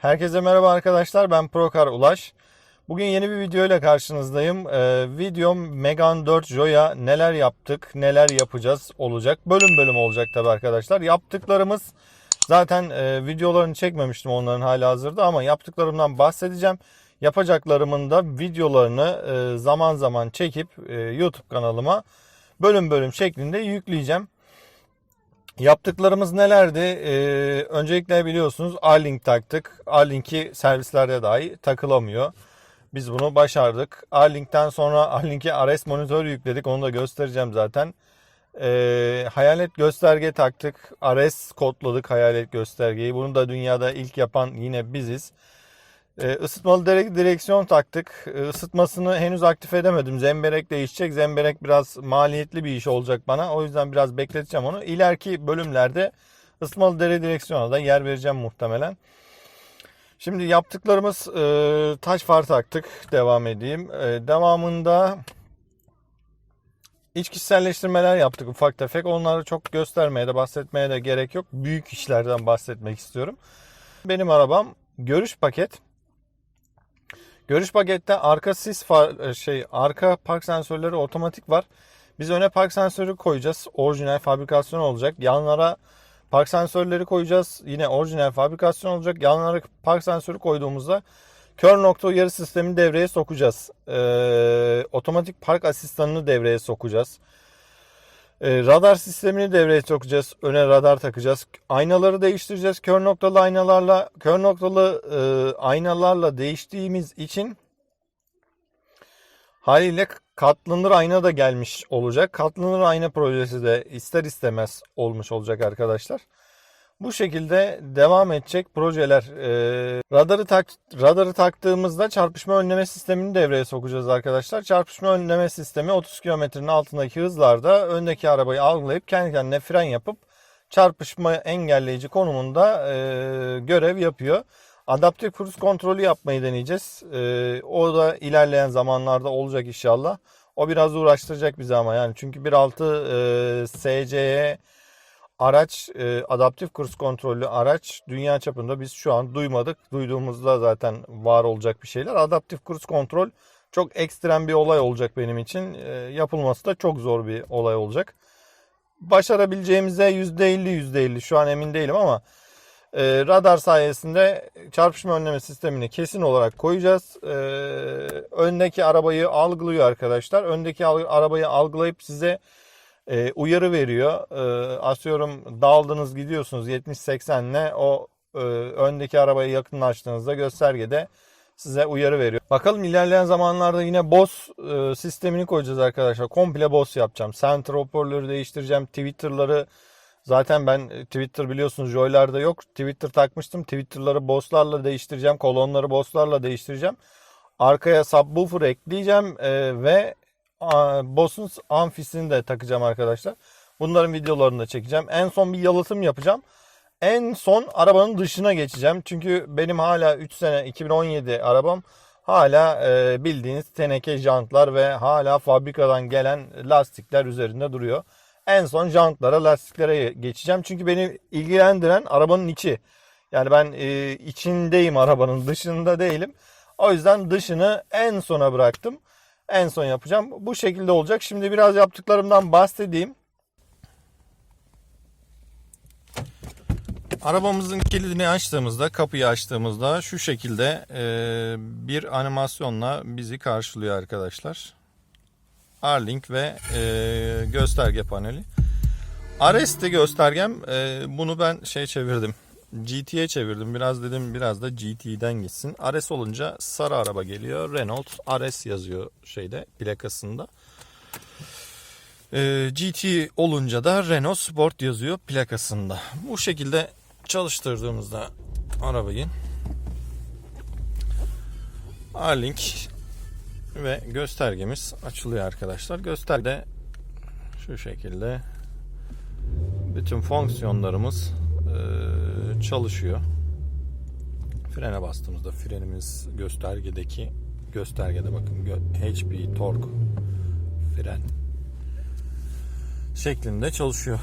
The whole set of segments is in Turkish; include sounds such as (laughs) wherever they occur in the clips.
Herkese merhaba arkadaşlar. Ben Prokar Ulaş. Bugün yeni bir video ile karşınızdayım. Ee, videom Megane 4 Joya neler yaptık, neler yapacağız olacak. Bölüm bölüm olacak tabi arkadaşlar. Yaptıklarımız zaten e, videolarını çekmemiştim onların hala hazırda ama yaptıklarımdan bahsedeceğim. Yapacaklarımın da videolarını e, zaman zaman çekip e, YouTube kanalıma bölüm bölüm şeklinde yükleyeceğim. Yaptıklarımız nelerdi? Ee, öncelikle biliyorsunuz R-Link taktık. R-Link'i servislerde dahi takılamıyor. Biz bunu başardık. R-Link'ten sonra (laughs) R-Link'e RS monitör yükledik. Onu da göstereceğim zaten. Ee, hayalet gösterge taktık. RS kodladık hayalet göstergeyi. Bunu da dünyada ilk yapan yine biziz. Isıtmalı direk- direksiyon taktık. Ee, Isıtmasını henüz aktif edemedim. Zemberek değişecek. Zemberek biraz maliyetli bir iş olacak bana. O yüzden biraz bekleteceğim onu. İleriki bölümlerde ısıtmalı dere direksiyona da yer vereceğim muhtemelen. Şimdi yaptıklarımız e, taş far taktık. Devam edeyim. E, devamında iç kişiselleştirmeler yaptık ufak tefek. Onları çok göstermeye de bahsetmeye de gerek yok. Büyük işlerden bahsetmek istiyorum. Benim arabam görüş paket. Görüş pakette arka sis far, şey arka park sensörleri otomatik var. Biz öne park sensörü koyacağız. Orijinal fabrikasyon olacak. Yanlara park sensörleri koyacağız. Yine orijinal fabrikasyon olacak. Yanlara park sensörü koyduğumuzda kör nokta uyarı sistemini devreye sokacağız. Ee, otomatik park asistanını devreye sokacağız. Ee, radar sistemini devreye sokacağız. Öne radar takacağız. Aynaları değiştireceğiz. Kör noktalı aynalarla kör noktalı e, aynalarla değiştiğimiz için haliyle katlanır ayna da gelmiş olacak. Katlanır ayna projesi de ister istemez olmuş olacak arkadaşlar. Bu şekilde devam edecek projeler. Ee, radarı tak radarı taktığımızda çarpışma önleme sistemini devreye sokacağız arkadaşlar. Çarpışma önleme sistemi 30 kilometrenin altındaki hızlarda öndeki arabayı algılayıp kendi kendine fren yapıp çarpışma engelleyici konumunda e, görev yapıyor. Adaptif kruz kontrolü yapmayı deneyeceğiz. E, o da ilerleyen zamanlarda olacak inşallah. O biraz uğraştıracak bizi ama yani çünkü 1.6 e, SC'ye araç e, adaptif kruz kontrollü araç dünya çapında biz şu an duymadık. Duyduğumuzda zaten var olacak bir şeyler. Adaptif kruz kontrol çok ekstrem bir olay olacak benim için. E, yapılması da çok zor bir olay olacak. Başarabileceğimize %50 %50 şu an emin değilim ama e, radar sayesinde çarpışma önleme sistemini kesin olarak koyacağız. E, öndeki arabayı algılıyor arkadaşlar. Öndeki arabayı algılayıp size e, uyarı veriyor. E, asıyorum daldınız gidiyorsunuz 70-80 ile o e, öndeki arabaya yakınlaştığınızda göstergede size uyarı veriyor. Bakalım ilerleyen zamanlarda yine BOS e, sistemini koyacağız arkadaşlar. Komple BOS yapacağım. Center hoparlörü değiştireceğim. Twitter'ları zaten ben e, Twitter biliyorsunuz Joy'larda yok. Twitter takmıştım. Twitter'ları BOS'larla değiştireceğim. Kolonları BOS'larla değiştireceğim. Arkaya subwoofer ekleyeceğim e, ve BOS'un amfisini de takacağım arkadaşlar. Bunların videolarını da çekeceğim. En son bir yalıtım yapacağım. En son arabanın dışına geçeceğim. Çünkü benim hala 3 sene 2017 arabam hala e, bildiğiniz teneke jantlar ve hala fabrikadan gelen lastikler üzerinde duruyor. En son jantlara lastiklere geçeceğim. Çünkü beni ilgilendiren arabanın içi. Yani ben e, içindeyim arabanın dışında değilim. O yüzden dışını en sona bıraktım. En son yapacağım. Bu şekilde olacak. Şimdi biraz yaptıklarımdan bahsedeyim. Arabamızın kilidini açtığımızda, kapıyı açtığımızda şu şekilde e, bir animasyonla bizi karşılıyor arkadaşlar. R-Link ve e, gösterge paneli. RS'te göstergem e, bunu ben şey çevirdim. GT'ye çevirdim. Biraz dedim biraz da GT'den gitsin. RS olunca sarı araba geliyor. Renault RS yazıyor şeyde plakasında. E, GT olunca da Renault Sport yazıyor plakasında. Bu şekilde çalıştırdığımızda arabayı R-Link ve göstergemiz açılıyor arkadaşlar. Gösterge şu şekilde bütün fonksiyonlarımız e, çalışıyor. Frene bastığımızda frenimiz göstergedeki göstergede bakın HP tork fren şeklinde çalışıyor.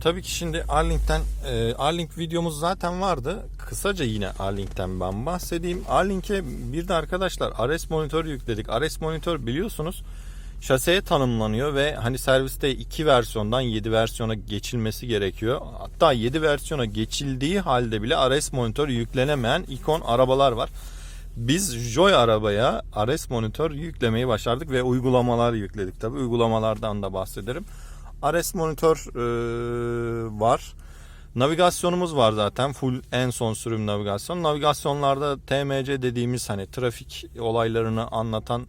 tabii ki şimdi Arlink'ten e, Arlink videomuz zaten vardı. Kısaca yine Arlink'ten ben bahsedeyim. Arlink'e bir de arkadaşlar Ares monitör yükledik. Ares monitör biliyorsunuz şaseye tanımlanıyor ve hani serviste 2 versiyondan 7 versiyona geçilmesi gerekiyor. Hatta 7 versiyona geçildiği halde bile Ares monitör yüklenemeyen ikon arabalar var. Biz Joy arabaya Ares monitör yüklemeyi başardık ve uygulamalar yükledik tabi. Uygulamalardan da bahsederim. Ares monitör e, var. Navigasyonumuz var zaten. Full en son sürüm navigasyon. Navigasyonlarda TMC dediğimiz hani trafik olaylarını anlatan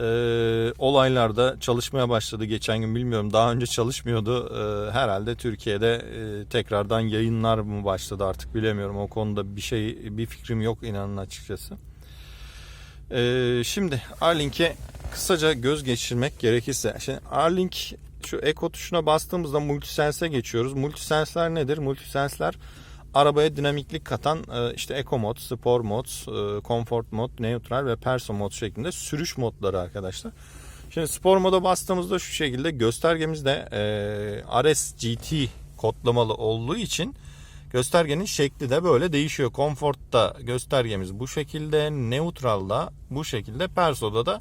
e, olaylarda çalışmaya başladı geçen gün bilmiyorum. Daha önce çalışmıyordu. E, herhalde Türkiye'de e, tekrardan yayınlar mı başladı artık bilemiyorum. O konuda bir şey bir fikrim yok inanın açıkçası. E, şimdi Arlink'e kısaca göz geçirmek gerekirse. Şimdi Arlink şu Eco tuşuna bastığımızda Multisense'e geçiyoruz. Multisense'ler nedir? Multisense'ler arabaya dinamiklik katan e, işte Eco mod, Spor mod, e, Comfort mod, Neutral ve Perso mod şeklinde sürüş modları arkadaşlar. Şimdi spor moda bastığımızda şu şekilde göstergemizde e, RS GT kodlamalı olduğu için göstergenin şekli de böyle değişiyor. Comfort'ta göstergemiz bu şekilde, Neutral'da bu şekilde, Perso'da da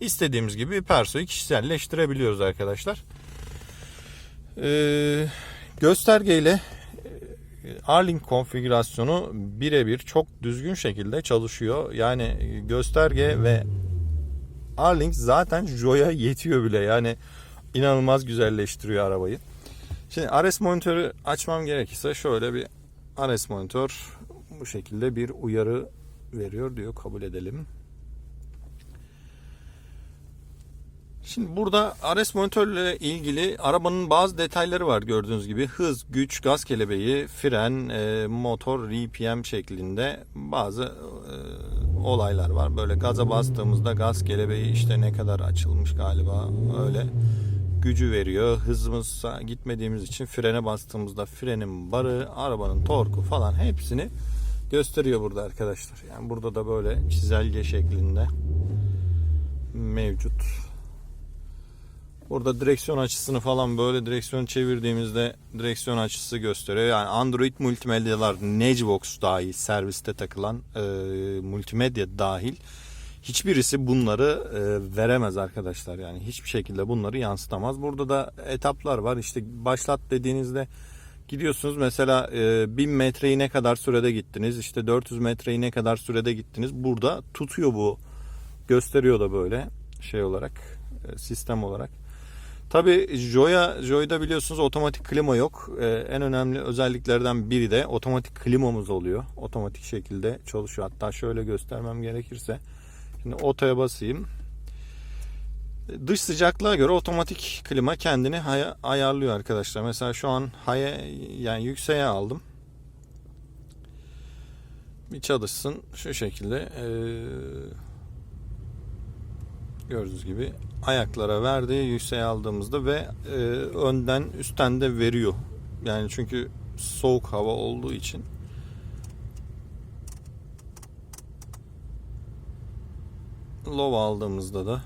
istediğimiz gibi Perso'yu kişiselleştirebiliyoruz arkadaşlar. Ee, göstergeyle Arlink konfigürasyonu birebir çok düzgün şekilde çalışıyor. Yani gösterge ve Arlink zaten Joy'a (laughs) yetiyor bile. Yani inanılmaz güzelleştiriyor arabayı. Şimdi RS monitörü açmam gerekirse şöyle bir RS monitör bu şekilde bir uyarı veriyor diyor. Kabul edelim. Şimdi burada RS monitörle ilgili arabanın bazı detayları var gördüğünüz gibi. Hız, güç, gaz kelebeği, fren, e, motor, RPM şeklinde bazı e, olaylar var. Böyle gaza bastığımızda gaz kelebeği işte ne kadar açılmış galiba öyle gücü veriyor. Hızımız gitmediğimiz için frene bastığımızda frenin barı, arabanın torku falan hepsini gösteriyor burada arkadaşlar. Yani burada da böyle çizelge şeklinde mevcut. Burada direksiyon açısını falan böyle direksiyon çevirdiğimizde direksiyon açısı gösteriyor. Yani Android multimedyalar Negebox dahil serviste takılan e, multimedya dahil hiçbirisi bunları e, veremez arkadaşlar. Yani hiçbir şekilde bunları yansıtamaz. Burada da etaplar var. İşte başlat dediğinizde gidiyorsunuz mesela e, 1000 metreyi ne kadar sürede gittiniz? İşte 400 metreyi ne kadar sürede gittiniz? Burada tutuyor bu. Gösteriyor da böyle şey olarak e, sistem olarak. Tabi Joy'a Joy'da biliyorsunuz otomatik klima yok. Ee, en önemli özelliklerden biri de otomatik klimamız oluyor. Otomatik şekilde çalışıyor. Hatta şöyle göstermem gerekirse. Şimdi otoya basayım. Dış sıcaklığa göre otomatik klima kendini ayarlıyor arkadaşlar. Mesela şu an haya yani yükseğe aldım. Bir çalışsın şu şekilde. Ee, gördüğünüz gibi ayaklara verdi yükseğe aldığımızda ve e, önden üstten de veriyor. Yani çünkü soğuk hava olduğu için low aldığımızda da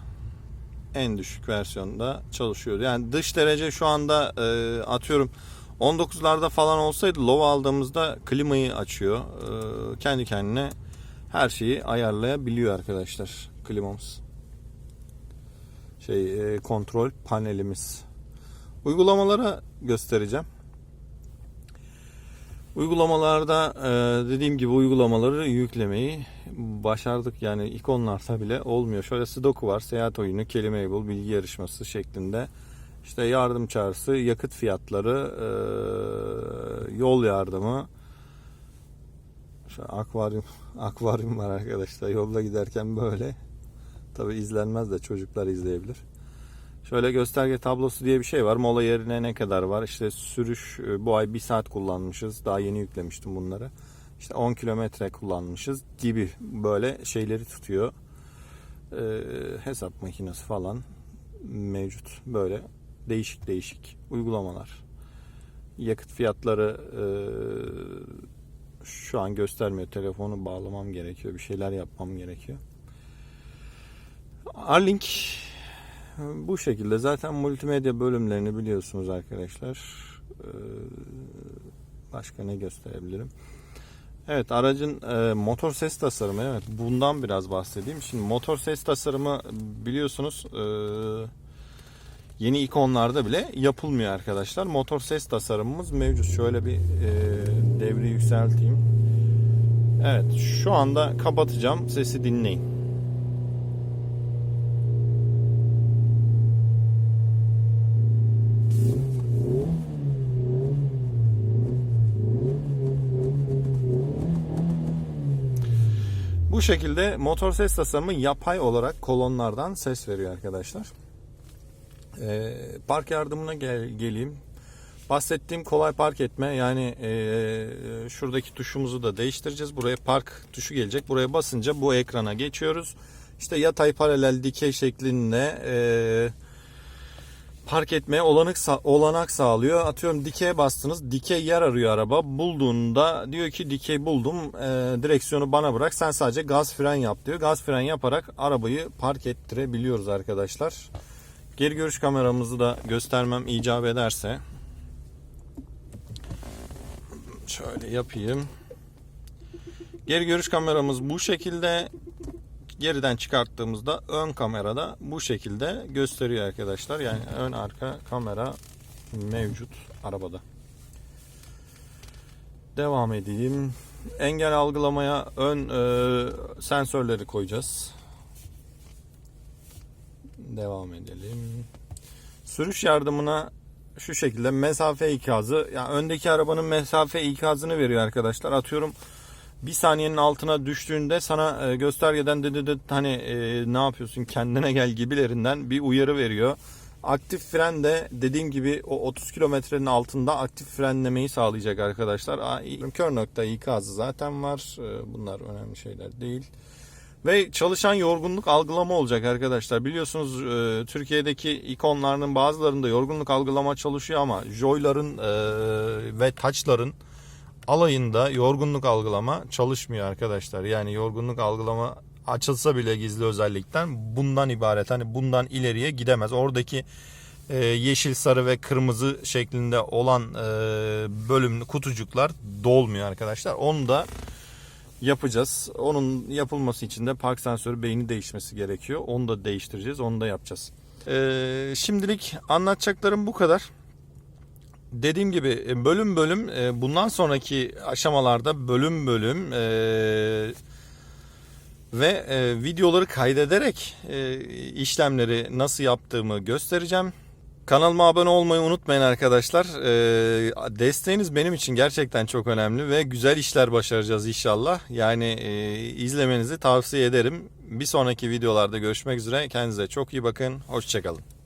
en düşük versiyonda çalışıyor. Yani dış derece şu anda e, atıyorum 19'larda falan olsaydı low aldığımızda klimayı açıyor. E, kendi kendine her şeyi ayarlayabiliyor arkadaşlar klimamız şey e, kontrol panelimiz. Uygulamalara göstereceğim. Uygulamalarda e, dediğim gibi uygulamaları yüklemeyi başardık. Yani ikonlarda bile olmuyor. Şöyle Sudoku var. Seyahat oyunu, kelime bul, bilgi yarışması şeklinde. İşte yardım çağrısı, yakıt fiyatları, e, yol yardımı. Şu akvaryum, (laughs) akvaryum var arkadaşlar. Yolda giderken böyle Tabi izlenmez de çocuklar izleyebilir. Şöyle gösterge tablosu diye bir şey var. Mola yerine ne kadar var? İşte sürüş e, bu ay bir saat kullanmışız. Daha yeni yüklemiştim bunları. İşte 10 kilometre kullanmışız gibi böyle şeyleri tutuyor. Ee, hesap makinesi falan mevcut. Böyle değişik değişik uygulamalar. Yakıt fiyatları e, şu an göstermiyor. Telefonu bağlamam gerekiyor. Bir şeyler yapmam gerekiyor. Arlink bu şekilde zaten multimedya bölümlerini biliyorsunuz arkadaşlar. Ee, başka ne gösterebilirim? Evet aracın e, motor ses tasarımı evet bundan biraz bahsedeyim. Şimdi motor ses tasarımı biliyorsunuz e, yeni ikonlarda bile yapılmıyor arkadaşlar. Motor ses tasarımımız mevcut. Şöyle bir e, devri yükselteyim. Evet şu anda kapatacağım sesi dinleyin. Bu şekilde motor ses tasarımı yapay olarak kolonlardan ses veriyor arkadaşlar. Ee, park yardımına gel, geleyim. Bahsettiğim kolay park etme yani e, şuradaki tuşumuzu da değiştireceğiz. Buraya park tuşu gelecek. Buraya basınca bu ekrana geçiyoruz. İşte yatay paralel dikey şeklinde e, park etmeye olanak, olanak sağlıyor. Atıyorum dikeye bastınız. Dikey yer arıyor araba. Bulduğunda diyor ki dikey buldum. E, direksiyonu bana bırak. Sen sadece gaz fren yap diyor. Gaz fren yaparak arabayı park ettirebiliyoruz arkadaşlar. Geri görüş kameramızı da göstermem icap ederse. Şöyle yapayım. Geri görüş kameramız bu şekilde. Geriden çıkarttığımızda ön kamerada bu şekilde gösteriyor arkadaşlar. Yani ön arka kamera mevcut arabada. Devam edeyim. Engel algılamaya ön e, sensörleri koyacağız. Devam edelim. Sürüş yardımına şu şekilde mesafe ikazı yani öndeki arabanın mesafe ikazını veriyor arkadaşlar. Atıyorum bir saniyenin altına düştüğünde sana e, göstergeden dedi de hani e, ne yapıyorsun kendine gel gibilerinden bir uyarı veriyor. Aktif fren de dediğim gibi o 30 kilometrenin altında aktif frenlemeyi sağlayacak arkadaşlar. Kör nokta ikazı zaten var. E, bunlar önemli şeyler değil. Ve çalışan yorgunluk algılama olacak arkadaşlar. Biliyorsunuz e, Türkiye'deki ikonlarının bazılarında yorgunluk algılama çalışıyor ama Joy'ların ve Touch'ların alayında yorgunluk algılama çalışmıyor arkadaşlar. Yani yorgunluk algılama açılsa bile gizli özellikten bundan ibaret. Hani bundan ileriye gidemez. Oradaki e, yeşil, sarı ve kırmızı şeklinde olan e, bölümlü kutucuklar dolmuyor arkadaşlar. Onu da yapacağız. Onun yapılması için de park sensörü beyni değişmesi gerekiyor. Onu da değiştireceğiz. Onu da yapacağız. Ee, şimdilik anlatacaklarım bu kadar. Dediğim gibi e, bölüm bölüm e, bundan sonraki aşamalarda bölüm bölüm e, ve videoları kaydederek işlemleri nasıl yaptığımı göstereceğim. Kanalıma abone olmayı unutmayın arkadaşlar. Desteğiniz benim için gerçekten çok önemli ve güzel işler başaracağız inşallah. Yani izlemenizi tavsiye ederim. Bir sonraki videolarda görüşmek üzere. Kendinize çok iyi bakın. Hoşçakalın.